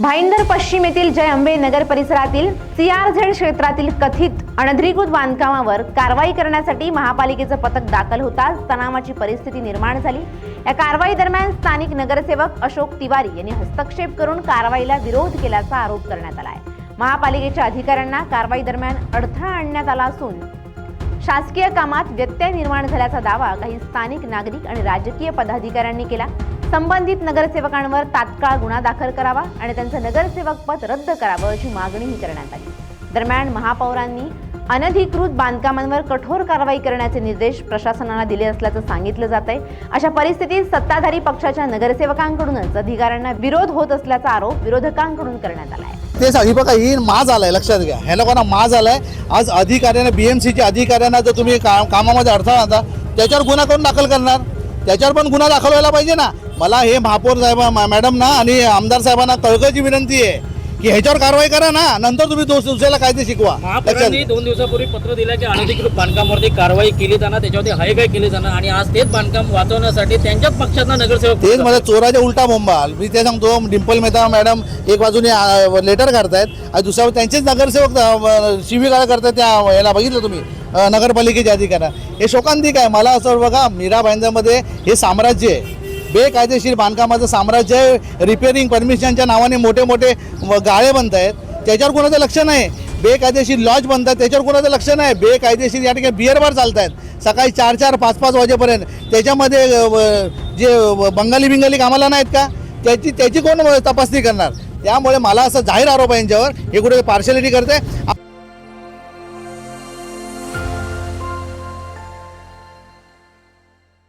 भाईंदर पश्चिम येथील जय अंबे नगर परिसरातील सीआरझेड क्षेत्रातील कथित अनधिकृत बांधकामावर कारवाई करण्यासाठी महापालिकेचं पथक दाखल होताच तणावाची परिस्थिती निर्माण झाली. या कारवाई दरम्यान स्थानिक नगरसेवक अशोक तिवारी यांनी हस्तक्षेप करून कारवाईला विरोध केल्याचा आरोप करण्यात आला आहे महापालिकेच्या अधिकाऱ्यांना कारवाई दरम्यान अडथळा आणण्यात आला असून शासकीय कामात व्यत्यय निर्माण झाल्याचा दावा काही स्थानिक नागरिक आणि राजकीय पदाधिकाऱ्यांनी केला. संबंधित नगरसेवकांवर तात्काळ गुन्हा दाखल करावा आणि त्यांचं नगरसेवक पद रद्द करावं अशी मागणीही करण्यात आली. दरम्यान महापौरांनी अनधिकृत बांधकामांवर कठोर कारवाई करण्याचे निर्देश प्रशासनाला दिले असल्याचं सांगितलं जात आहे अशा परिस्थितीत सत्ताधारी पक्षाच्या नगरसेवकांकडूनच अधिकाऱ्यांना विरोध होत असल्याचा आरोप विरोधकांकडून करण्यात आला आहे तेच ही बघा ही माज आलाय लक्षात घ्या. ह्या लोकांना माज आलाय आज अधिकाऱ्यांना बीएमसीच्या अधिकाऱ्यांना जर तुम्ही का कामामध्ये अडथळा आणता त्याच्यावर गुन्हा करून दाखल करणार. त्याच्यावर पण गुन्हा दाखल व्हायला पाहिजे ना. मला हे महापौर साहेब मा- मॅडमना आणि आमदार साहेबांना कळकळची विनंती आहे की ह्याच्यावर कारवाई करा ना नंतर तुम्ही दोष दुसऱ्याला कायदे शिकवा. महापौरांनी. दोन दिवसापूर्वी पत्र दिलं की अनधिकृत बांधकामावरती कारवाई केली जाणार त्याच्यावरती हाय काय केली जाणार आणि आज तेच बांधकाम वाचवण्यासाठी त्यांच्याच पक्षातला नगरसेवक तेच मला चोराच्या उलटा बोंबाल मी ते सांगतो डिंपल मेहता मॅडम एक बाजूने लेटर काढतायत आणि दुसऱ्या त्यांचेच नगरसेवक शिवीगाळ करतायत त्या याला बघितलं तुम्ही अ, नगरपालिकेचे अधिकारी हे शोकांतिक आहे. मला असं बघा मीरा भाईंदरमध्ये हे साम्राज्य आहे. बेकायदेशीर बांधकामाचं साम्राज्य आहे. रिपेअरिंग परमिशनच्या नावाने मोठे मोठे गाळे बनत आहेत. त्याच्यावर कोणाचं लक्ष नाही. बेकायदेशीर लॉज बनतात त्याच्यावर कोणाचं लक्ष नाही. बेकायदेशीर या ठिकाणी बिअर बार चालत आहेत. सकाळी चार चार पाच पाच वाजेपर्यंत. त्याच्यामध्ये जे बंगाली बिंगाली कामाला नाहीत का? त्याची त्याची कोण तपासणी करणार? त्यामुळे मला असं जाहीर आरोप आहे यांच्यावर. हे कुठे पार्शलिटी करते